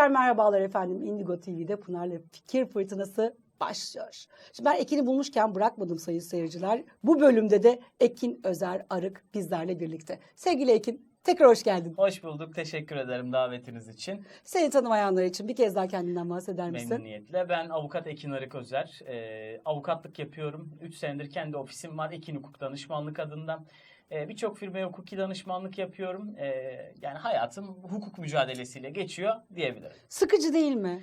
Tekrar merhabalar efendim. Indigo TV'de Pınar'la Fikir Fırtınası başlıyor. Şimdi ben Ekin'i bulmuşken bırakmadım sayın seyirciler. Bu bölümde de Ekin Özer Arık bizlerle birlikte. Sevgili Ekin tekrar hoş geldin. Hoş bulduk. Teşekkür ederim davetiniz için. Seni tanımayanlar için bir kez daha kendinden bahseder misin? Memnuniyetle. Ben avukat Ekin Arık Özer. Ee, avukatlık yapıyorum. 3 senedir kendi ofisim var. Ekin Hukuk Danışmanlık adından. Ee, Birçok firmaya hukuki danışmanlık yapıyorum. Ee, yani hayatım hukuk mücadelesiyle geçiyor diyebilirim. Sıkıcı değil mi?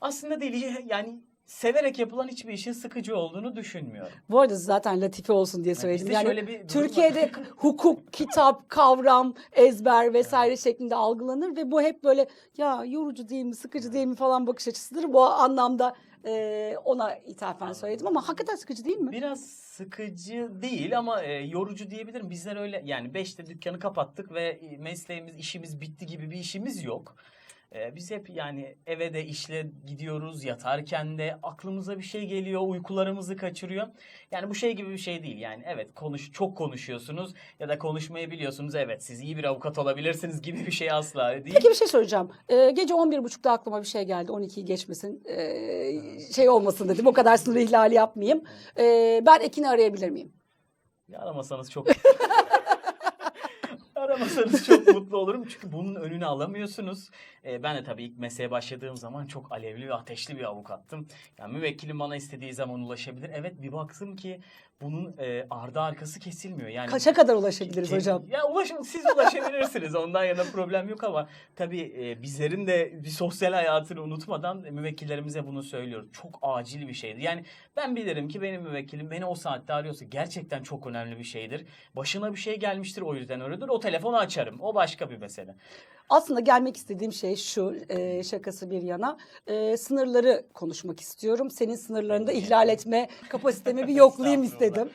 Aslında değil yani severek yapılan hiçbir işin sıkıcı olduğunu düşünmüyorum. Bu arada zaten latife olsun diye Yani söyledim. bizde Yani şöyle bir. Türkiye'de hukuk, kitap, kavram, ezber vesaire şeklinde algılanır ve bu hep böyle ya yorucu değil mi, sıkıcı değil mi falan bakış açısıdır. Bu anlamda e, ona ithafen söyledim ama hakikaten sıkıcı değil mi? Biraz sıkıcı değil ama e, yorucu diyebilirim. Bizler öyle yani 5'te dükkanı kapattık ve mesleğimiz, işimiz bitti gibi bir işimiz yok. E, biz hep yani eve de işle gidiyoruz, yatarken de aklımıza bir şey geliyor, uykularımızı kaçırıyor. Yani bu şey gibi bir şey değil. Yani evet konuş çok konuşuyorsunuz ya da konuşmayı biliyorsunuz. Evet siz iyi bir avukat olabilirsiniz gibi bir şey asla değil. Peki bir şey soracağım. Ee, gece 11.30'da aklıma bir şey geldi. 12'yi geçmesin. Ee, şey olmasın dedim. O kadar sınır ihlali yapmayayım. Ee, ben Ekin'i arayabilir miyim? Ya Aramasanız çok Aramasanız çok mutlu olurum çünkü bunun önünü alamıyorsunuz. Ee, ben de tabii ilk mesleğe başladığım zaman çok alevli ve ateşli bir avukattım. Yani müvekkilim bana istediği zaman ulaşabilir. Evet bir baktım ki bunun e, ardı arkası kesilmiyor. Yani Kaça kadar ulaşabiliriz Ke- hocam? Ya ulaşın siz ulaşabilirsiniz. Ondan yana problem yok ama tabii e, bizlerin de bir sosyal hayatını unutmadan müvekkillerimize bunu söylüyoruz. Çok acil bir şeydir. Yani ben bilirim ki benim müvekkilim beni o saatte arıyorsa gerçekten çok önemli bir şeydir. Başına bir şey gelmiştir o yüzden öyledir. O telefonu açarım. O başka bir mesele. Aslında gelmek istediğim şey şu, e, şakası bir yana. E, sınırları konuşmak istiyorum. Senin sınırlarını da ihlal etme kapasitemi bir yoklayayım istedim.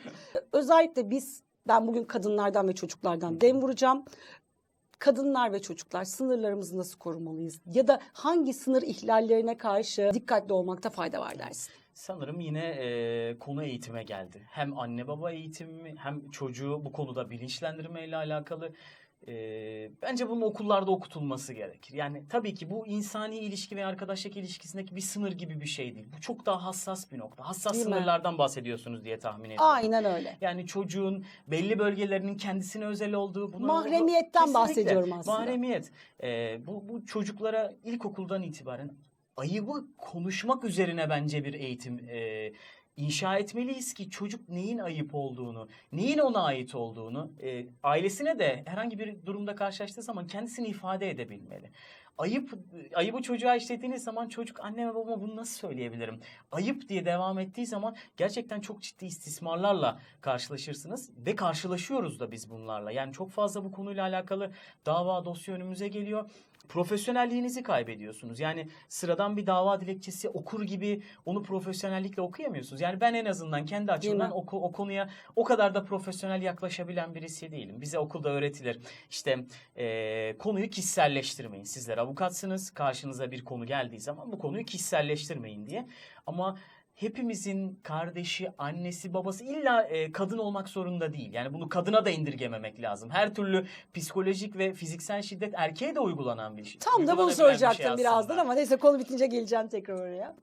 Özellikle biz, ben bugün kadınlardan ve çocuklardan dem vuracağım. Kadınlar ve çocuklar sınırlarımızı nasıl korumalıyız? Ya da hangi sınır ihlallerine karşı dikkatli olmakta fayda var dersin? Sanırım yine e, konu eğitime geldi. Hem anne baba eğitimi hem çocuğu bu konuda bilinçlendirmeyle alakalı. E, bence bunun okullarda okutulması gerekir. Yani tabii ki bu insani ilişki ve arkadaşlık ilişkisindeki bir sınır gibi bir şey değil. Bu çok daha hassas bir nokta. Hassas Değil mi? sınırlardan bahsediyorsunuz diye tahmin ediyorum. Aynen öyle. Yani çocuğun belli bölgelerinin kendisine özel olduğu buna Mahremiyetten Kesinlikle. bahsediyorum aslında. Mahremiyet. Ee, bu bu çocuklara ilkokuldan itibaren ayıbı konuşmak üzerine bence bir eğitim e, inşa etmeliyiz ki çocuk neyin ayıp olduğunu, neyin ona ait olduğunu, e, ailesine de herhangi bir durumda karşılaştığı zaman kendisini ifade edebilmeli. Ayıp, ayıbı çocuğa işlediğiniz zaman çocuk anne ve babama bunu nasıl söyleyebilirim? Ayıp diye devam ettiği zaman gerçekten çok ciddi istismarlarla karşılaşırsınız ve karşılaşıyoruz da biz bunlarla. Yani çok fazla bu konuyla alakalı dava dosya önümüze geliyor. Profesyonelliğinizi kaybediyorsunuz. Yani sıradan bir dava dilekçesi okur gibi onu profesyonellikle okuyamıyorsunuz. Yani ben en azından kendi açımdan o, o konuya o kadar da profesyonel yaklaşabilen birisi değilim. Bize okulda öğretilir. İşte eee, konuyu kişiselleştirmeyin. Sizler avukatsınız. Karşınıza bir konu geldiği zaman bu konuyu kişiselleştirmeyin diye. Ama hepimizin kardeşi, annesi, babası illa e, kadın olmak zorunda değil. Yani bunu kadına da indirgememek lazım. Her türlü psikolojik ve fiziksel şiddet erkeğe de uygulanan bir şey. Tam da bunu uygulanabilen bir şey soracaktım birazdan ama neyse konu bitince geleceğim tekrar oraya.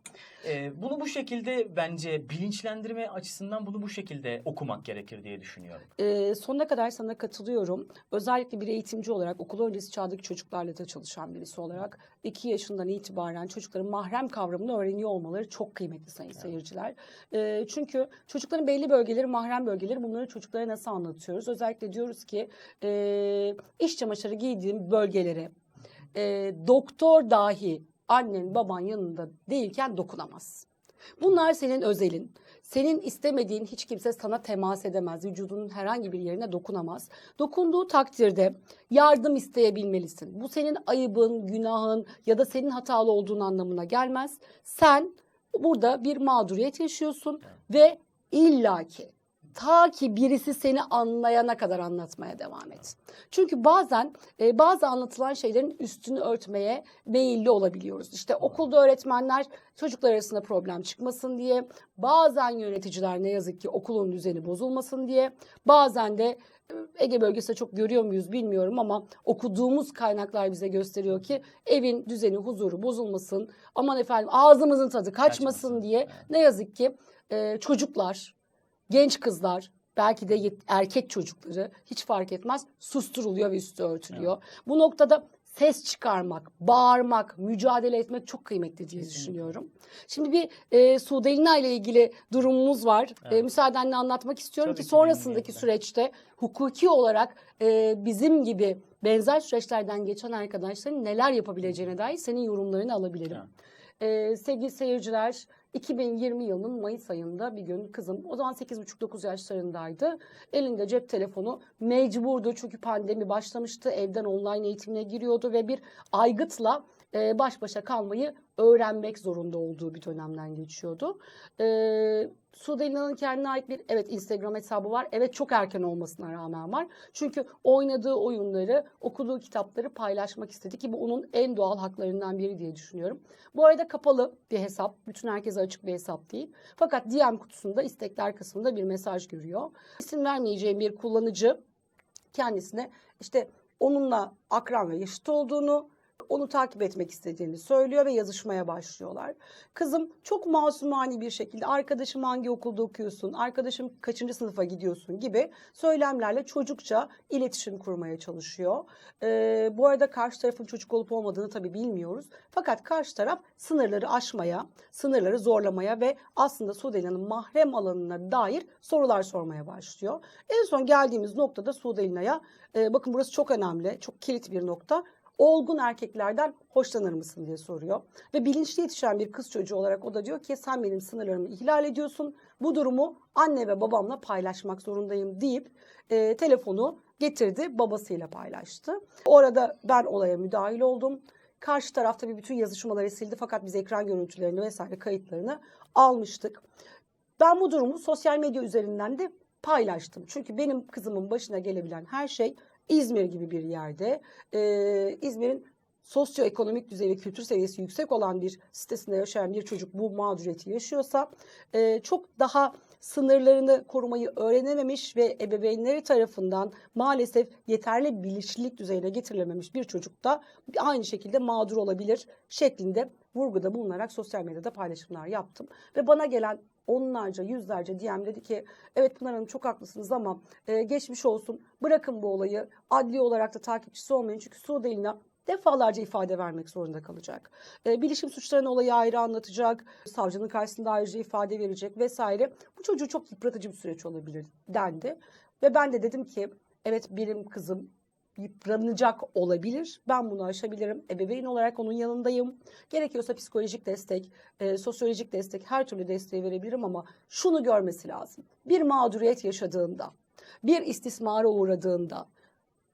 E, bunu bu şekilde bence bilinçlendirme açısından bunu bu şekilde okumak gerekir diye düşünüyorum. Ee, sonuna kadar sana katılıyorum. Özellikle bir eğitimci olarak okul öncesi çağdaki çocuklarla da çalışan birisi olarak 2 yaşından itibaren çocukların mahrem kavramını öğreniyor olmaları çok kıymetli sayın seyirciler. Ee, çünkü çocukların belli bölgeleri mahrem bölgeleri bunları çocuklara nasıl anlatıyoruz? Özellikle diyoruz ki e, iş çamaşırı giydiğim bölgelere e, doktor dahi annen baban yanında değilken dokunamaz. Bunlar senin özelin. Senin istemediğin hiç kimse sana temas edemez. Vücudunun herhangi bir yerine dokunamaz. Dokunduğu takdirde yardım isteyebilmelisin. Bu senin ayıbın, günahın ya da senin hatalı olduğun anlamına gelmez. Sen burada bir mağduriyet yaşıyorsun ve illaki Ta ki birisi seni anlayana kadar anlatmaya devam et. Çünkü bazen e, bazı anlatılan şeylerin üstünü örtmeye meyilli olabiliyoruz. İşte okulda öğretmenler çocuklar arasında problem çıkmasın diye, bazen yöneticiler ne yazık ki okulun düzeni bozulmasın diye, bazen de e, Ege bölgesinde çok görüyor muyuz bilmiyorum ama okuduğumuz kaynaklar bize gösteriyor ki evin düzeni, huzuru bozulmasın. Aman efendim ağzımızın tadı kaçmasın, Kaçmasın, diye ne yazık ki e, çocuklar, genç kızlar, belki de erkek çocukları hiç fark etmez susturuluyor ve üstü örtülüyor. Bu noktada ses çıkarmak, bağırmak, mücadele etmek çok kıymetli diye Kesinlikle. düşünüyorum. Şimdi bir e, Sudelina ile ilgili durumumuz var. E, Evet. müsaadenle anlatmak istiyorum Tabii ki ki, sonrasındaki memnuniyetle. süreçte hukuki olarak e, bizim gibi benzer süreçlerden geçen arkadaşların neler yapabileceğine dair senin yorumlarını alabilirim. Evet. Ee, sevgili seyirciler 2020 yılının Mayıs ayında bir gün kızım o zaman 8,5-9 yaşlarındaydı. Elinde cep telefonu mecburdu çünkü pandemi başlamıştı. Evden online eğitimine giriyordu ve bir aygıtla e, baş başa kalmayı öğrenmek zorunda olduğu bir dönemden geçiyordu. Ee, Sudelina'nın kendine ait bir evet Instagram hesabı var. Evet çok erken olmasına rağmen var. Çünkü oynadığı oyunları, okuduğu kitapları paylaşmak istedi ki bu onun en doğal haklarından biri diye düşünüyorum. Bu arada kapalı bir hesap. Bütün herkese açık bir hesap değil. Fakat DM kutusunda istekler kısmında bir mesaj görüyor. İsim vermeyeceğim bir kullanıcı kendisine işte onunla akran ve yaşıt olduğunu, onu takip etmek istediğini söylüyor ve yazışmaya başlıyorlar. Kızım çok masumani bir şekilde arkadaşım hangi okulda okuyorsun, arkadaşım kaçıncı sınıfa gidiyorsun gibi söylemlerle çocukça iletişim kurmaya çalışıyor. Ee, bu arada karşı tarafın çocuk olup olmadığını tabii bilmiyoruz. Fakat karşı taraf sınırları aşmaya, sınırları zorlamaya ve aslında Sudelina'nın mahrem alanına dair sorular sormaya başlıyor. En son geldiğimiz noktada Sudelina'ya, e, bakın burası çok önemli, çok kilit bir nokta. Olgun erkeklerden hoşlanır mısın diye soruyor. Ve bilinçli yetişen bir kız çocuğu olarak o da diyor ki sen benim sınırlarımı ihlal ediyorsun. Bu durumu anne ve babamla paylaşmak zorundayım deyip e, telefonu getirdi babasıyla paylaştı. Orada ben olaya müdahil oldum. Karşı tarafta bir bütün yazışmaları sildi fakat biz ekran görüntülerini vesaire kayıtlarını almıştık. Ben bu durumu sosyal medya üzerinden de paylaştım. Çünkü benim kızımın başına gelebilen her şey İzmir gibi bir yerde. Ee, İzmir'in sosyoekonomik düzeyi ve kültür seviyesi yüksek olan bir sitesinde yaşayan bir çocuk bu mağduriyeti yaşıyorsa e, çok daha sınırlarını korumayı öğrenememiş ve ebeveynleri tarafından maalesef yeterli bilinçlilik düzeyine getirilememiş bir çocuk da aynı şekilde mağdur olabilir şeklinde vurguda bulunarak sosyal medyada paylaşımlar yaptım. Ve bana gelen onlarca yüzlerce DM dedi ki evet Pınar Hanım çok haklısınız ama e, geçmiş olsun bırakın bu olayı adli olarak da takipçisi olmayın çünkü Sudelina defalarca ifade vermek zorunda kalacak. E, bilişim suçlarının olayı ayrı anlatacak, savcının karşısında ayrıca ifade verecek vesaire. Bu çocuğu çok yıpratıcı bir süreç olabilir dendi. Ve ben de dedim ki evet benim kızım yıpranacak olabilir. Ben bunu aşabilirim. Ebeveyn olarak onun yanındayım. Gerekiyorsa psikolojik destek, e, sosyolojik destek her türlü desteği verebilirim ama şunu görmesi lazım. Bir mağduriyet yaşadığında, bir istismara uğradığında,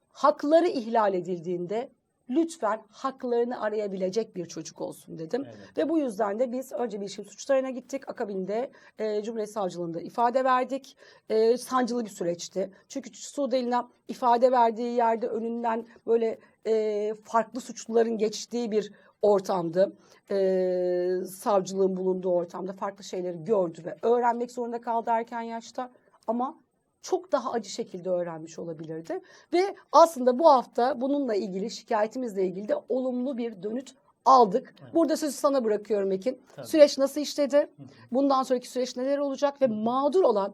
hakları ihlal edildiğinde lütfen haklarını arayabilecek bir çocuk olsun dedim. Evet. Ve bu yüzden de biz önce bilişim suçlarına gittik. Akabinde e, Cumhuriyet Savcılığında ifade verdik. E, sancılı bir süreçti. Çünkü Sudelina ifade verdiği yerde önünden böyle e, farklı suçluların geçtiği bir ortamdı. E, savcılığın bulunduğu ortamda farklı şeyleri gördü ve öğrenmek zorunda kaldı erken yaşta. Ama çok daha acı şekilde öğrenmiş olabilirdi. Ve aslında bu hafta bununla ilgili şikayetimizle ilgili de olumlu bir dönüt aldık. Evet. Burada sözü sana bırakıyorum Ekin. Tabii. Süreç nasıl işledi? Hı hı. Bundan sonraki süreç neler olacak ve mağdur olan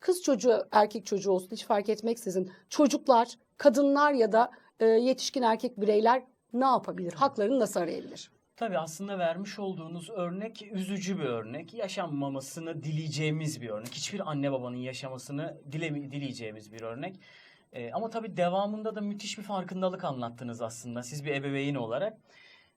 kız çocuğu, erkek çocuğu olsun hiç fark etmeksizin çocuklar, kadınlar ya da e, yetişkin erkek bireyler ne yapabilir? Haklarını nasıl arayabilir? Tabii aslında vermiş olduğunuz örnek üzücü bir örnek. Yaşanmamasını dileyeceğimiz bir örnek. Hiçbir anne babanın yaşamasını dile, dileyeceğimiz bir örnek. Ee, ama tabii devamında da müthiş bir farkındalık anlattınız aslında siz bir ebeveyn olarak.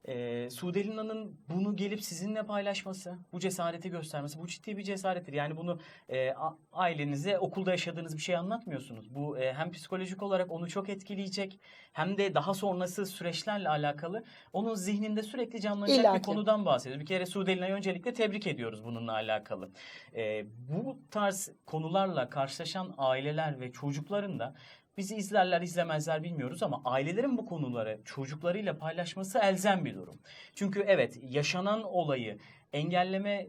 E, Sudelina'nın bunu gelip sizinle paylaşması, bu cesareti göstermesi, bu ciddi bir cesarettir. Yani bunu e, ailenize okulda yaşadığınız bir şey anlatmıyorsunuz. Bu e, hem psikolojik olarak onu çok etkileyecek hem de daha sonrası süreçlerle alakalı onun zihninde sürekli canlanacak İlla bir konudan bahsediyoruz. Bir kere Sudelina'yı öncelikle tebrik ediyoruz bununla alakalı. E, bu tarz konularla karşılaşan aileler ve çocukların da bizi izlerler izlemezler bilmiyoruz ama ailelerin bu konuları çocuklarıyla paylaşması elzem bir durum. Çünkü evet yaşanan olayı engelleme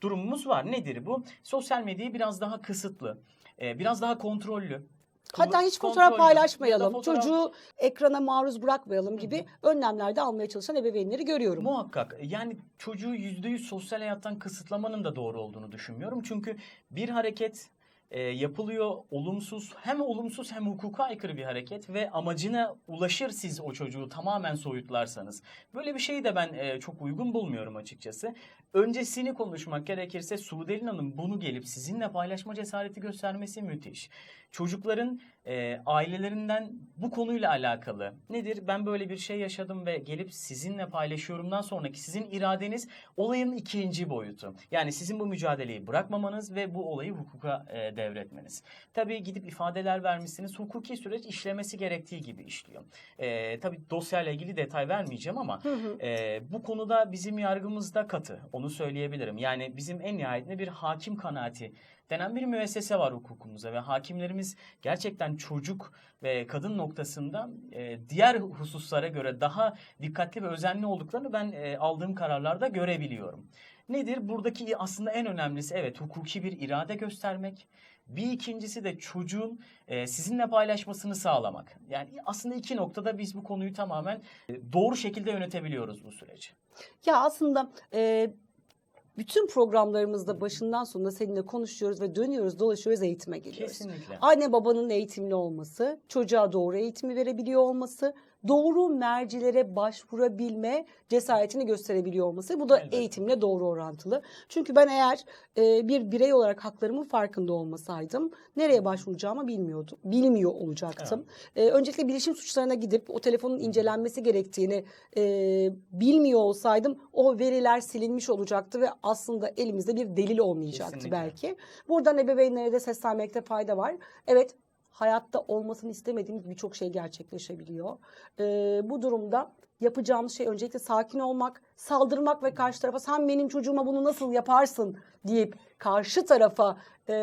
durumumuz var. Nedir bu? Sosyal medyayı biraz daha kısıtlı, e, biraz daha kontrollü. Hatta hiç fotoğraf paylaşmayalım, fotoğraf- çocuğu ekrana maruz bırakmayalım gibi önlemler de almaya çalışan ebeveynleri görüyorum. Muhakkak yani çocuğu %100 sosyal hayattan kısıtlamanın da doğru olduğunu düşünmüyorum. Çünkü bir hareket e, yapılıyor olumsuz hem olumsuz hem hukuka aykırı bir hareket ve amacına ulaşır siz o çocuğu tamamen soyutlarsanız. Böyle bir şeyi de ben e, çok uygun bulmuyorum açıkçası. Öncesini konuşmak gerekirse Sudelina'nın bunu gelip sizinle paylaşma cesareti göstermesi müthiş. Çocukların e, ailelerinden bu konuyla alakalı nedir? Ben böyle bir şey yaşadım ve gelip sizinle paylaşıyorumdan sonraki sizin iradeniz olayın ikinci boyutu. Yani sizin bu mücadeleyi bırakmamanız ve bu olayı hukuka e, devretmeniz. Tabii gidip ifadeler vermişsiniz. Hukuki süreç işlemesi gerektiği gibi işliyor. E, tabii dosyayla ilgili detay vermeyeceğim ama Hı hı. ee, bu konuda bizim yargımızda katı. Onu söyleyebilirim. Yani bizim en nihayetinde bir hakim kanaati denen bir müessese var hukukumuzda ve hakimlerimiz gerçekten çocuk ve kadın noktasında e, diğer hususlara göre daha dikkatli ve özenli olduklarını ben e, aldığım kararlarda görebiliyorum. Nedir? Buradaki aslında en önemlisi evet hukuki bir irade göstermek. Bir ikincisi de çocuğun e, sizinle paylaşmasını sağlamak. Yani aslında iki noktada biz bu konuyu tamamen e, doğru şekilde yönetebiliyoruz bu süreci. Ya aslında e, bütün programlarımızda başından sonuna seninle konuşuyoruz ve dönüyoruz dolaşıyoruz eğitime geliyoruz. Kesinlikle. Anne babanın eğitimli olması, çocuğa doğru eğitimi verebiliyor olması, doğru mercilere başvurabilme cesaretini gösterebiliyor olması. Bu da Elbette. eğitimle doğru orantılı. Çünkü ben eğer e, bir birey olarak haklarımın farkında olmasaydım nereye başvuracağımı bilmiyordum. Bilmiyor olacaktım. E, öncelikle bilişim suçlarına gidip o telefonun incelenmesi gerektiğini e, bilmiyor olsaydım o veriler silinmiş olacaktı ve aslında elimizde bir delil olmayacaktı Kesinlikle. belki. Buradan ebeveynlere de seslenmekte fayda var. Evet hayatta olmasını istemediğimiz birçok şey gerçekleşebiliyor. Ee, bu durumda yapacağımız şey öncelikle sakin olmak, saldırmak ve karşı tarafa sen benim çocuğuma bunu nasıl yaparsın? deyip karşı tarafa e,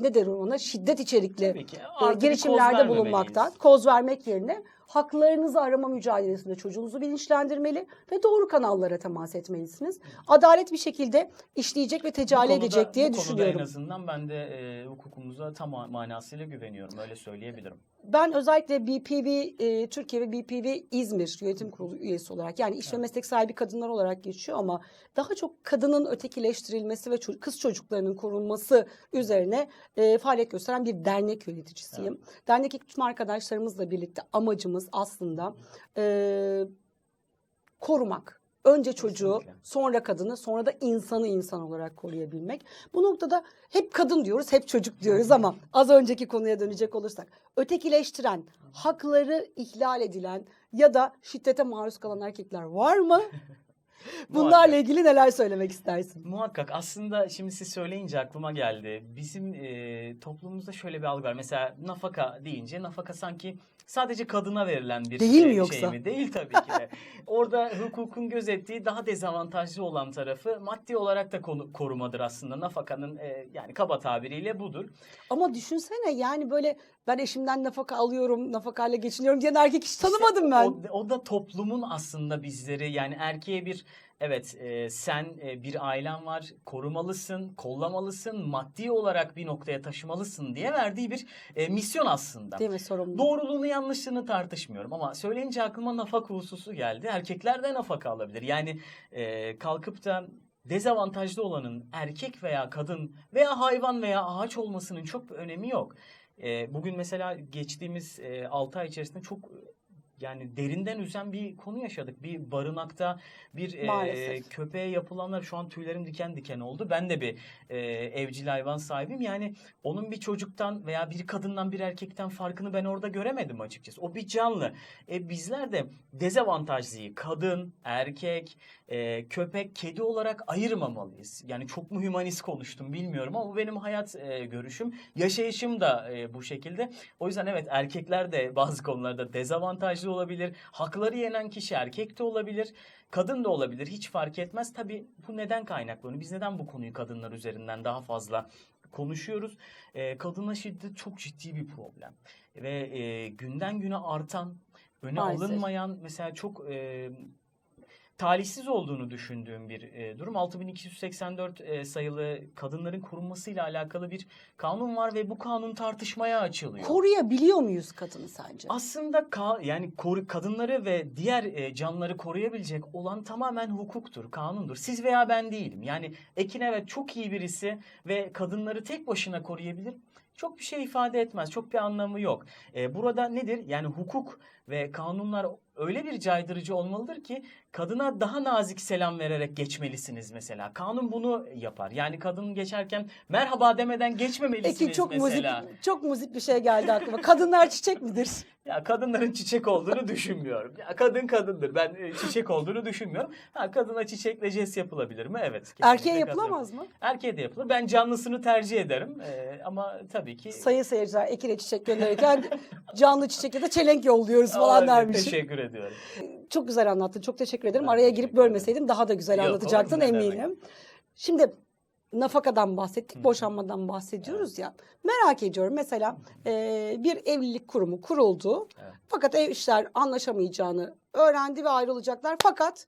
ne der ona şiddet içerikli e, girişimlerde bulunmaktan, koz vermek yerine haklarınızı arama mücadelesinde çocuğunuzu bilinçlendirmeli ve doğru kanallara temas etmelisiniz. Adalet bir şekilde işleyecek ve Bu tecali konuda- edecek diye bu düşünüyorum. en azından ben de e, hukukumuza tam manasıyla güveniyorum. Öyle söyleyebilirim. Ben özellikle BPV e, Türkiye ve BPV İzmir yönetim kurulu üyesi olarak yani iş ve meslek sahibi kadınlar olarak geçiyor ama daha çok kadının ötekileştirilmesi ve ço- kız çocuklarının korunması üzerine e, faaliyet gösteren bir dernek yöneticisiyim. Dernek ekip tüm arkadaşlarımızla birlikte amacımız aslında e, korumak. Önce çocuğu, Kesinlikle. sonra kadını, sonra da insanı insan olarak koruyabilmek. Bu noktada hep kadın diyoruz, hep çocuk diyoruz ama az önceki konuya dönecek olursak ötekileştiren, hakları ihlal edilen ya da şiddete maruz kalan erkekler var mı? Bunlarla ilgili neler söylemek istersin? Muhakkak aslında şimdi siz söyleyince aklıma geldi. Bizim e, toplumumuzda şöyle bir algı var. Mesela nafaka deyince nafaka sanki sadece kadına verilen bir Değil mi şey, yoksa? şey mi? Değil tabii ki de. Orada hukukun gözettiği daha dezavantajlı olan tarafı maddi olarak da konu, korumadır aslında. Nafakanın e, yani kaba tabiriyle budur. Ama düşünsene yani böyle ben eşimden nafaka alıyorum, nafakayla geçiniyorum diyen erkek hiç tanımadım ben. O, o da toplumun aslında bizleri yani erkeğe bir evet e, sen e, bir ailen var korumalısın, kollamalısın, maddi olarak bir noktaya taşımalısın diye verdiği bir e, misyon aslında. Değil mi sorumlu? Doğruluğunu yanlışlığını tartışmıyorum ama söyleyince aklıma nafaka hususu geldi. Erkekler de nafaka alabilir. Yani e, kalkıp da dezavantajlı olanın erkek veya kadın veya hayvan veya ağaç olmasının çok bir önemi yok. E, bugün mesela geçtiğimiz e, 6 ay içerisinde çok yani derinden üzen bir konu yaşadık. Bir barınakta bir e, köpeğe yapılanlar şu an tüylerim diken diken oldu. Ben de bir e, evcil hayvan sahibiyim. Yani onun bir çocuktan veya bir kadından bir erkekten farkını ben orada göremedim açıkçası. O bir canlı. E, bizler de dezavantajlıyı kadın, erkek, e, köpek, kedi olarak ayırmamalıyız. Yani çok mu hümanist konuştum bilmiyorum ama bu benim hayat e, görüşüm. Yaşayışım da e, bu şekilde. O yüzden evet erkekler de bazı konularda dezavantajlı olabilir. Hakları yenen kişi erkek de olabilir. Kadın da olabilir. Hiç fark etmez. Tabii bu neden kaynaklanıyor? Biz neden bu konuyu kadınlar üzerinden daha fazla konuşuyoruz? E, kadına şiddet çok ciddi bir problem. Ve e, günden güne artan, öne Maalesef. alınmayan mesela çok e, talihsiz olduğunu düşündüğüm bir e, durum. 6284 e, sayılı kadınların korunmasıyla alakalı bir kanun var ve bu kanun tartışmaya açılıyor. Koruyabiliyor muyuz kadını sence? Aslında ka- yani koru- kadınları ve diğer e, canlıları koruyabilecek olan tamamen hukuktur, kanundur. Siz veya ben değilim. Yani Ekin evet çok iyi birisi ve kadınları tek başına koruyabilir. Çok bir şey ifade etmez. Çok bir anlamı yok. E, burada nedir? Yani hukuk ve kanunlar öyle bir caydırıcı olmalıdır ki kadına daha nazik selam vererek geçmelisiniz mesela. Kanun bunu yapar. Yani kadın geçerken merhaba demeden geçmemelisiniz Peki çok mesela. muzik çok muzik bir şey geldi aklıma. Kadınlar çiçek midir? Ya kadınların çiçek olduğunu düşünmüyorum. Ya kadın kadındır. Ben e, çiçek olduğunu düşünmüyorum. Ha kadına çiçekle jest yapılabilir mi? Evet. Erkeğe yapılamaz mı? Erkeğe de yapılır. Ben canlısını tercih ederim. Ee, ama tabii ki Sayın seyirciler Ekin'e çiçek gönderirken canlı çiçek ya da çelenk yolluyoruz falan Aa, dermiş. Teşekkür ediyorum. Çok güzel anlattın. Çok teşekkür ederim. Ben Araya teşekkür girip bölmeseydim daha da güzel Yok, anlatacaktın olur? Ne demek? eminim. Şimdi nafakadan bahsettik, Hı boşanmadan bahsediyoruz ya. Merak ediyorum mesela e, bir evlilik kurumu kuruldu. Evet. Fakat ev işler anlaşamayacağını öğrendi ve ayrılacaklar. Fakat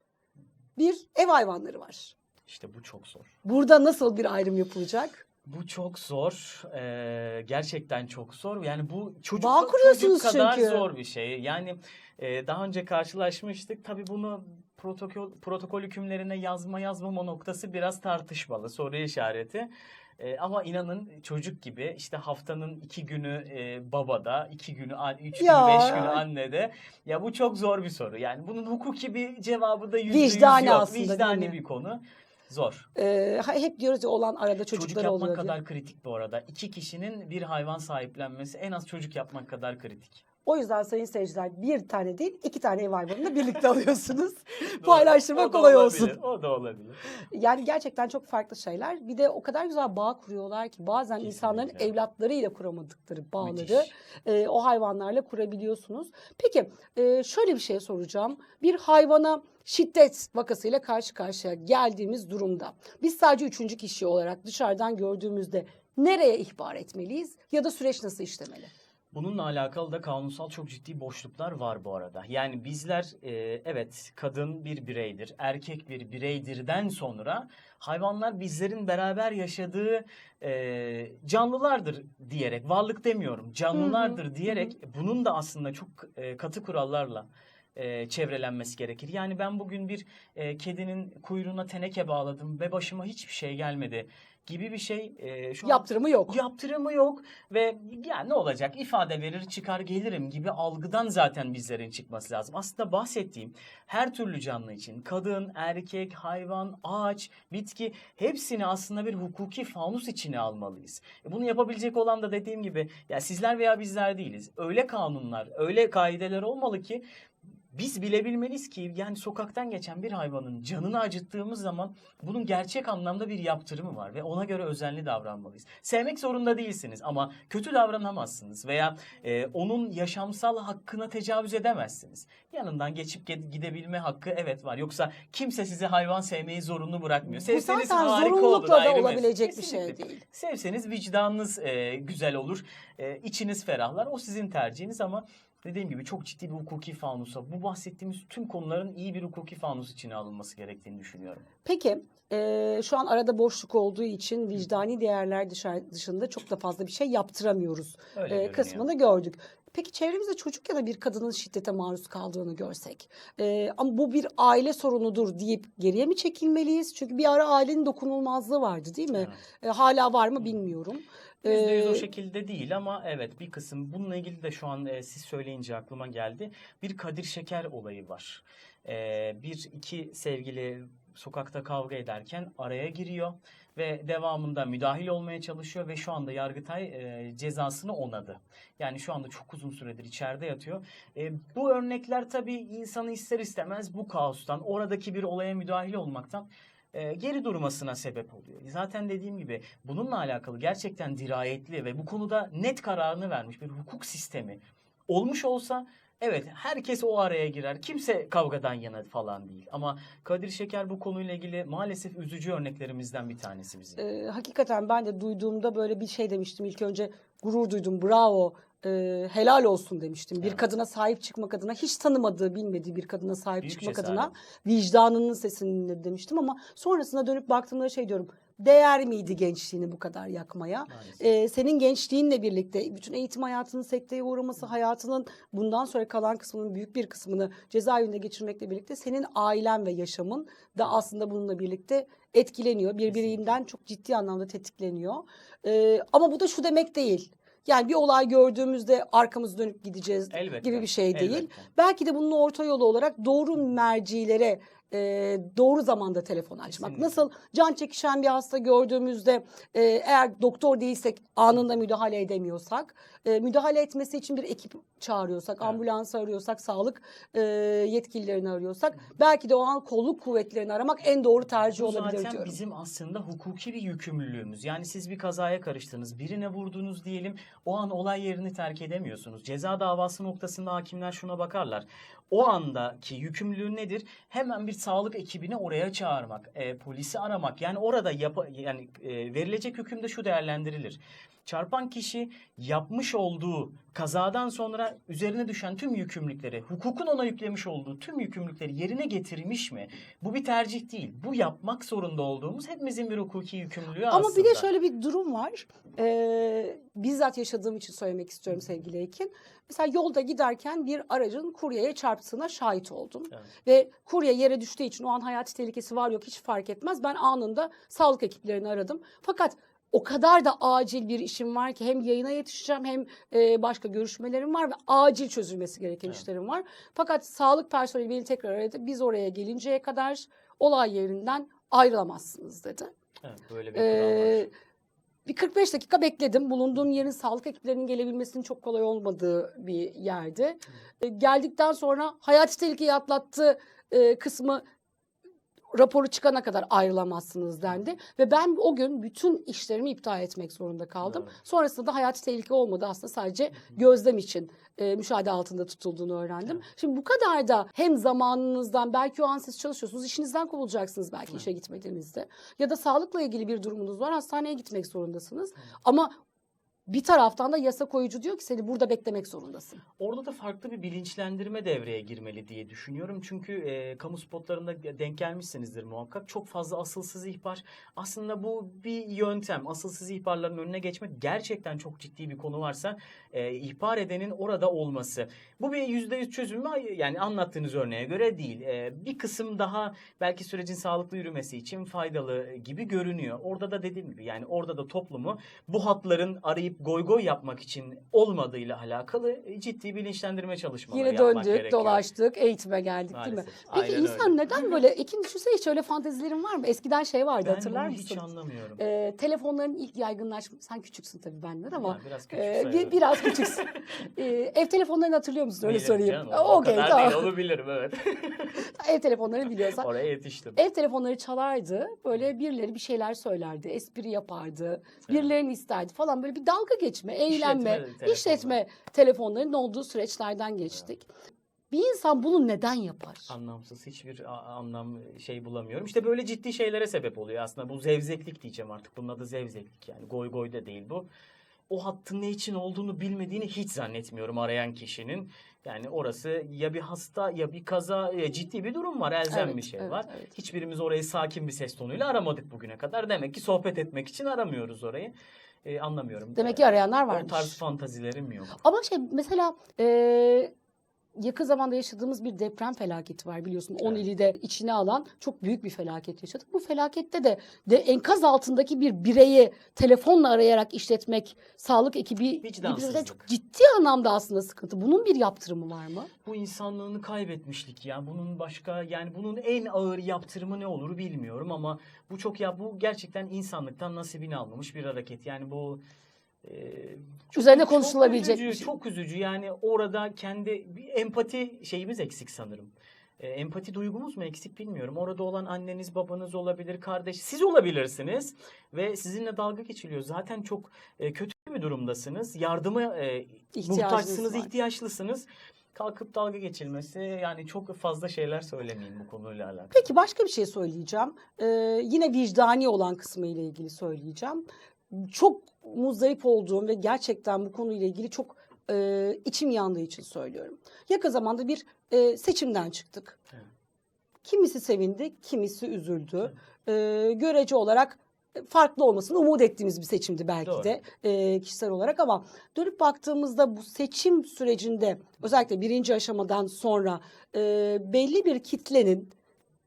bir ev hayvanları var. İşte bu çok zor. Burada nasıl bir ayrım yapılacak? Bu çok zor. Ee, gerçekten çok zor. Yani bu çocuk, Bağ kuruyorsunuz çocuk kadar çünkü. zor bir şey. Yani e, daha önce karşılaşmıştık. Tabii bunu protokol protokol hükümlerine yazma yazmama noktası biraz tartışmalı. Soru işareti. E, ama inanın çocuk gibi işte haftanın iki günü e, babada, iki günü, üç günü, Ya. beş günü annede. Ya bu çok zor bir soru. Yani bunun hukuki bir cevabı da yüzde yüz Vicdani yok. aslında, değil Vicdani mi? bir konu. Zor. E, ha- hep diyoruz ya olan arada Çocuk çocuklar yapmak oluyor diye. kadar kritik bu arada. İki kişinin bir hayvan sahiplenmesi en az çocuk yapmak kadar kritik. O yüzden sayın seyirciler bir tane değil iki tane ev hayvanını birlikte alıyorsunuz. Da kolay olabilir, olsun. O da olabilir. Yani gerçekten çok farklı şeyler. Bir de o kadar güzel bağ kuruyorlar ki bazen insanların Kesinlikle. evlatlarıyla kuramadıkları bağları Müthiş. e, o hayvanlarla kurabiliyorsunuz. Peki e, şöyle bir şey soracağım. Bir hayvana şiddet vakasıyla karşı karşıya geldiğimiz durumda biz sadece üçüncü kişi olarak dışarıdan gördüğümüzde nereye ihbar etmeliyiz ya da süreç nasıl işlemeli? Bununla alakalı da kanunsal çok ciddi boşluklar var bu arada. Yani bizler e, evet kadın bir bireydir, erkek bir bireydirden sonra hayvanlar bizlerin beraber yaşadığı e, canlılardır diyerek, varlık demiyorum, canlılardır diyerek bunun da aslında çok e, katı kurallarla e, çevrelenmesi gerekir. Yani ben bugün bir e, kedinin kuyruğuna teneke bağladım ve başıma hiçbir şey gelmedi gibi bir şey e, şu an Yaptırımı yok. yaptırımı yok ve ya ne olacak ifade verir çıkar gelirim gibi algıdan zaten bizlerin çıkması lazım. Aslında bahsettiğim her türlü canlı için kadın, erkek, hayvan, ağaç, bitki hepsini aslında bir hukuki fanus içine almalıyız. E, Bunu yapabilecek olan da dediğim gibi ya sizler veya bizler değiliz. Öyle kanunlar, öyle kaideler olmalı ki biz bilebilmeliyiz ki yani sokaktan geçen bir hayvanın canını acıttığımız zaman bunun gerçek anlamda bir yaptırımı var ve ona göre özenli davranmalıyız. Sevmek zorunda değilsiniz ama kötü davranamazsınız veya e, onun yaşamsal hakkına tecavüz edemezsiniz. Yanından geçip ge- gidebilme hakkı evet var. Yoksa kimse size hayvan sevmeyi zorunlu bırakmıyor. Bu Sevseniz zaten harika olur, zorunlulukla da olabilecek bir şey değil. Sevseniz vicdanınız e, güzel olur, e, içiniz ferahlar. O sizin tercihiniz ama dediğim gibi çok ciddi bir hukuki fanusa, bu bahsettiğimiz tüm konuların iyi bir hukuki fanus içine alınması gerektiğini düşünüyorum. Peki e, şu an arada boşluk olduğu için vicdani değerler dışarı, dışında çok da fazla bir şey yaptıramıyoruz Öyle e, görünüyor. kısmını gördük. Peki çevremizde çocuk ya da bir kadının şiddete maruz kaldığını görsek e, ama bu bir aile sorunudur deyip geriye mi çekilmeliyiz? Çünkü bir ara ailenin dokunulmazlığı vardı değil mi? Evet. E, hala var mı bilmiyorum. Yüzde yüz o şekilde değil ama evet bir kısım bununla ilgili de şu an e, siz söyleyince aklıma geldi. Bir Kadir Şeker olayı var. E, bir iki sevgili sokakta kavga ederken araya giriyor ve devamında müdahil olmaya çalışıyor ve şu anda Yargıtay e, cezasını onadı. Yani şu anda çok uzun süredir içeride yatıyor. E, bu örnekler tabii insanı ister istemez bu kaostan, oradaki bir olaya müdahil olmaktan e, geri durmasına sebep oluyor. Zaten dediğim gibi bununla alakalı gerçekten dirayetli ve bu konuda net kararını vermiş bir hukuk sistemi olmuş olsa evet herkes o araya girer. Kimse kavgadan yana falan değil. Ama Kadir Şeker bu konuyla ilgili maalesef üzücü örneklerimizden bir tanesi bizim. e, hakikaten ben de duyduğumda böyle bir şey demiştim. İlk önce gurur duydum, bravo, e, helal olsun demiştim. Bir Evet. kadına sahip çıkmak adına, hiç tanımadığı, bilmediği bir kadına sahip Büyük çıkmak cesaret. adına vicdanının sesini demiştim. Ama sonrasında dönüp baktığımda şey diyorum, değer miydi gençliğini bu kadar yakmaya? Ee, senin gençliğinle birlikte bütün eğitim hayatının sekteye uğraması, hayatının bundan sonra kalan kısmının büyük bir kısmını cezaevinde geçirmekle birlikte senin ailen ve yaşamın da aslında bununla birlikte etkileniyor. Birbirinden çok ciddi anlamda tetikleniyor. Ee, ama bu da şu demek değil. Yani bir olay gördüğümüzde arkamızı dönüp gideceğiz Elbette. gibi bir şey değil. elbette. Belki de bunun orta yolu olarak doğru mercilere e, doğru zamanda telefon açmak. Kesinlikle. Nasıl can çekişen bir hasta gördüğümüzde e, eğer doktor değilsek anında müdahale edemiyorsak, e, müdahale etmesi için bir ekip çağırıyorsak, Evet. ambulans arıyorsak, sağlık e, yetkililerini arıyorsak belki de o an kolluk kuvvetlerini aramak en doğru tercih Bu olabilir zaten diyorum. bizim aslında hukuki bir yükümlülüğümüz. Yani siz bir kazaya karıştınız, birine vurdunuz diyelim, o an olay yerini terk edemiyorsunuz. Ceza davası noktasında hakimler şuna bakarlar. O andaki yükümlülüğün nedir? Hemen bir sağlık ekibini oraya çağırmak, e, polisi aramak. Yani orada yapa, yani e, verilecek hükümde şu değerlendirilir. Çarpan kişi yapmış olduğu kazadan sonra üzerine düşen tüm yükümlülükleri, hukukun ona yüklemiş olduğu tüm yükümlülükleri yerine getirmiş mi? Bu bir tercih değil. Bu yapmak zorunda olduğumuz hepimizin bir hukuki yükümlülüğü Ama aslında. bir de şöyle bir durum var. Ee, bizzat yaşadığım için söylemek istiyorum sevgili Ekin. Mesela yolda giderken bir aracın kuryeye çarptığına şahit oldum. Evet. Ve kurye yere düştüğü için o an hayati tehlikesi var yok hiç fark etmez. Ben anında sağlık ekiplerini aradım. Fakat o kadar da acil bir işim var ki hem yayına yetişeceğim hem e, başka görüşmelerim var ve acil çözülmesi gereken Evet. işlerim var. Fakat sağlık personeli beni tekrar aradı. Biz oraya gelinceye kadar olay yerinden ayrılamazsınız dedi. Evet, böyle bir var. Ee, bir 45 dakika bekledim. Bulunduğum yerin sağlık ekiplerinin gelebilmesinin çok kolay olmadığı bir yerde. Ee, geldikten sonra hayati tehlikeyi atlattığı e, kısmı raporu çıkana kadar ayrılamazsınız dendi. Ve ben o gün bütün işlerimi iptal etmek zorunda kaldım. Evet. Sonrasında da hayati tehlike olmadı. Aslında sadece gözlem için e, müşahede altında tutulduğunu öğrendim. Şimdi bu kadar da hem zamanınızdan belki o an siz çalışıyorsunuz işinizden kovulacaksınız belki Evet. işe gitmediğinizde. Ya da sağlıkla ilgili bir durumunuz var hastaneye gitmek zorundasınız. Evet. Ama bir taraftan da yasa koyucu diyor ki seni burada beklemek zorundasın. Orada da farklı bir bilinçlendirme devreye girmeli diye düşünüyorum. Çünkü e, kamu spotlarında denk gelmişsinizdir muhakkak. Çok fazla asılsız ihbar. Aslında bu bir yöntem. Asılsız ihbarların önüne geçmek gerçekten çok ciddi bir konu varsa e, ihbar edenin orada olması. Bu bir yüzde yüz çözüm mü? Hayır. Yani anlattığınız örneğe göre değil. E, bir kısım daha belki sürecin sağlıklı yürümesi için faydalı gibi görünüyor. Orada da dediğim gibi yani orada da toplumu bu hatların arayıp goy goy yapmak için olmadığıyla alakalı ciddi bilinçlendirme çalışmaları Yine yapmak döndük, gerekiyor. dolaştık, eğitime geldik değil mi? Maalesef. Peki Aynen insan öyle. neden böyle, Ekin düşünsene hiç öyle fantezilerin var mı? Eskiden şey vardı Ben hatırlar mısın? hiç anlamıyorum. Ee, telefonların ilk yaygınlaşması, sen küçüksün tabii benden ama Yani biraz küçük e, bir, biraz küçüksün. Ee, ev telefonlarını hatırlıyor musun? Öyle Bilirim sorayım. canım, o kadar tamam. değil onu bilirim evet. Ev telefonlarını biliyorsan. Oraya yetiştim. Ev telefonları çalardı. Böyle birileri bir şeyler söylerdi. Espri yapardı. Birilerini isterdi falan. Böyle bir dalga geçme, eğlenme, telefonlar. işletme telefonlarının olduğu süreçlerden geçtik. Bir insan bunu neden yapar? Anlamsız hiçbir anlam şey bulamıyorum. İşte böyle ciddi şeylere sebep oluyor aslında. Bu zevzeklik diyeceğim artık. Bunun adı zevzeklik yani. Goy goy da değil bu. o hattın ne için olduğunu bilmediğini hiç zannetmiyorum arayan kişinin. Yani orası ya bir hasta ya bir kaza ya ciddi bir durum var. Elzem Evet, bir şey evet, var. evet. Hiçbirimiz orayı sakin bir ses tonuyla aramadık bugüne kadar. Demek ki sohbet etmek için aramıyoruz orayı. Ee, anlamıyorum. Demek ki arayanlar O varmış. tarz fantazilerim yok. Ama şey mesela e, yakın zamanda yaşadığımız bir deprem felaketi var biliyorsun. 10 Evet. ili de içine alan çok büyük bir felaket yaşadık. Bu felakette de, de enkaz altındaki bir bireyi telefonla arayarak işletmek sağlık ekibi Vicdansızlık. çok ciddi anlamda aslında sıkıntı. Bunun bir yaptırımı var mı? Bu insanlığını kaybetmişlik ya. Bunun başka yani bunun en ağır yaptırımı ne olur bilmiyorum ama bu çok ya bu gerçekten insanlıktan nasibini almamış bir hareket. Yani bu çok- Üzerine çok konuşulabilecek üzücü, bir şey. Çok üzücü yani orada kendi bir empati şeyimiz eksik sanırım. E, empati duygumuz mu eksik bilmiyorum. Orada olan anneniz, babanız olabilir, kardeş, siz olabilirsiniz ve sizinle dalga geçiliyor. Zaten çok e, kötü bir durumdasınız. Yardıma e, muhtaçsınız, var. ihtiyaçlısınız. Kalkıp dalga geçilmesi yani çok fazla şeyler söylemeyeyim bu konuyla alakalı. Peki başka bir şey söyleyeceğim. Ee, yine vicdani olan kısmı ile ilgili söyleyeceğim. Çok muzdarip olduğum ve gerçekten bu konuyla ilgili çok e, içim yandığı için söylüyorum. Yakın zamanda bir e, seçimden çıktık. Evet. Kimisi sevindi, kimisi üzüldü. Ee, görece olarak farklı olmasını umut ettiğimiz bir seçimdi belki Doğru. de e, kişisel olarak ama dönüp baktığımızda bu seçim sürecinde özellikle birinci aşamadan sonra e, belli bir kitlenin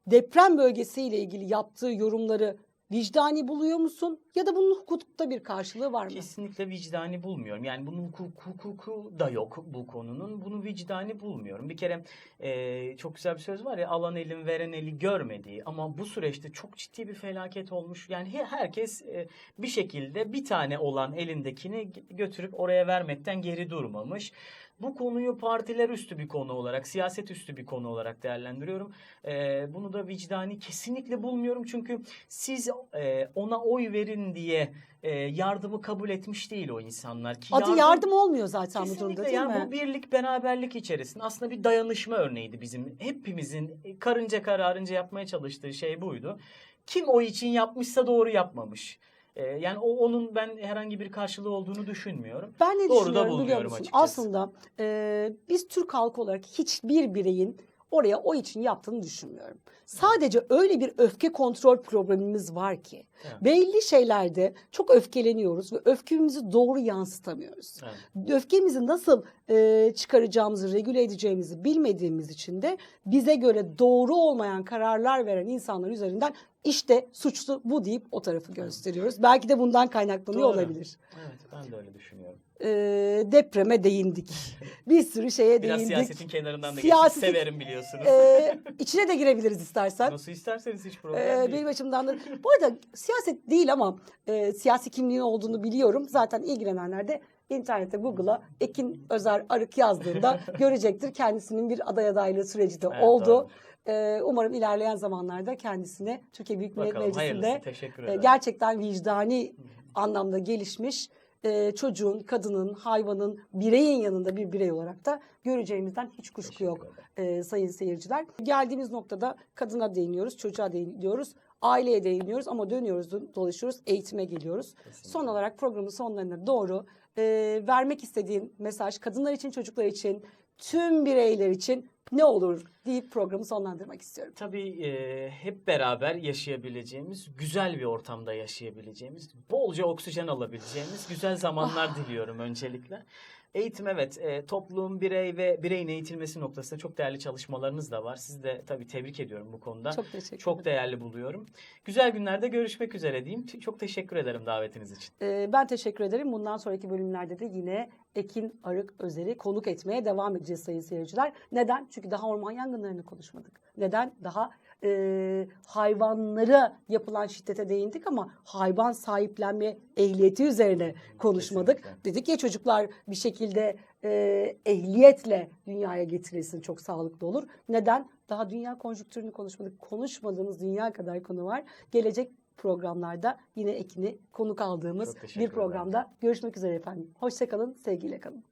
deprem bölgesiyle ilgili yaptığı yorumları vicdani buluyor musun? Ya da bunun hukukta bir karşılığı var mı? Kesinlikle vicdani bulmuyorum. Yani bunun hukuk, hukuku da yok bu konunun. Bunu vicdani bulmuyorum. Bir kere e, çok güzel bir söz var ya alan elin veren eli görmediği ama bu süreçte çok ciddi bir felaket olmuş. Yani he- herkes e, bir şekilde bir tane olan elindekini götürüp oraya vermekten geri durmamış. Bu konuyu partiler üstü bir konu olarak, siyaset üstü bir konu olarak değerlendiriyorum. E, bunu da vicdani kesinlikle bulmuyorum çünkü siz e, ona oy verin diye e, yardımı kabul etmiş değil o insanlar. Ki Adı yardım, olmuyor zaten bu durumda değil yani mi? bu birlik beraberlik içerisinde aslında bir dayanışma örneğiydi bizim. Hepimizin e, karınca kararınca yapmaya çalıştığı şey buydu. Kim o için yapmışsa doğru yapmamış. E, yani o onun ben herhangi bir karşılığı olduğunu düşünmüyorum. Ben ne Doğru da bulmuyorum açıkçası. Aslında e, biz Türk halkı olarak hiçbir bireyin oraya o için yaptığını düşünmüyorum. Sadece öyle bir öfke kontrol problemimiz var ki Evet. belli şeylerde çok öfkeleniyoruz ve öfkemizi doğru yansıtamıyoruz. Evet. Öfkemizi nasıl e, çıkaracağımızı, regüle edeceğimizi bilmediğimiz için de bize göre doğru olmayan kararlar veren insanlar üzerinden işte suçlu bu deyip o tarafı gösteriyoruz. Belki de bundan kaynaklanıyor Doğru. olabilir. Evet ben de öyle düşünüyorum. E, depreme değindik. Bir sürü şeye Biraz değindik. siyasetin kenarından da Siyasetin- geçmek severim biliyorsunuz. E, içine de girebiliriz istersen. Nasıl isterseniz hiç problem Ee, değil. benim açımdan da bu arada siyaset değil ama e, siyasi kimliğin olduğunu biliyorum. Zaten ilgilenenler de internette Google'a Ekin Özer Arık yazdığında görecektir. Kendisinin bir aday adaylığı süreci de Evet, oldu. doğru. Ee, umarım ilerleyen zamanlarda kendisine Türkiye Büyük Millet Bakalım. Meclisi'nde e, gerçekten vicdani anlamda gelişmiş e, çocuğun, kadının, hayvanın, bireyin yanında bir birey olarak da göreceğimizden hiç kuşku yok e, sayın seyirciler. Geldiğimiz noktada kadına değiniyoruz, çocuğa değiniyoruz, aileye değiniyoruz ama dönüyoruz, do- dolaşıyoruz, eğitime geliyoruz. Kesinlikle. Son olarak programın sonlarına doğru e, vermek istediğin mesaj kadınlar için, çocuklar için, tüm bireyler için ne olur deyip programı sonlandırmak istiyorum. Tabii e, hep beraber yaşayabileceğimiz, güzel bir ortamda yaşayabileceğimiz, bolca oksijen alabileceğimiz güzel zamanlar Ah. diliyorum öncelikle. Eğitim evet, e, toplum, birey ve bireyin eğitilmesi noktasında çok değerli çalışmalarınız da var. Sizi de tabii tebrik ediyorum bu konuda. Çok teşekkür Çok ederim. değerli buluyorum. Güzel günlerde görüşmek üzere diyeyim. Çok teşekkür ederim davetiniz için. E, ben teşekkür ederim. Bundan sonraki bölümlerde de yine Ekin Arık Özer'i konuk etmeye devam edeceğiz sayın seyirciler. Neden? Çünkü daha orman yangınlarını konuşmadık. Neden? Daha e, hayvanlara yapılan şiddete değindik ama hayvan sahiplenme ehliyeti üzerine konuşmadık. Kesinlikle. Dedik ya çocuklar bir şekilde e, ehliyetle dünyaya getirilsin çok sağlıklı olur. Neden? Daha dünya konjüktürünü konuşmadık. Konuşmadığımız dünya kadar konu var. Gelecek programlarda yine Ekin'i konuk aldığımız bir programda görüşmek üzere efendim. Hoşçakalın, sevgiyle kalın.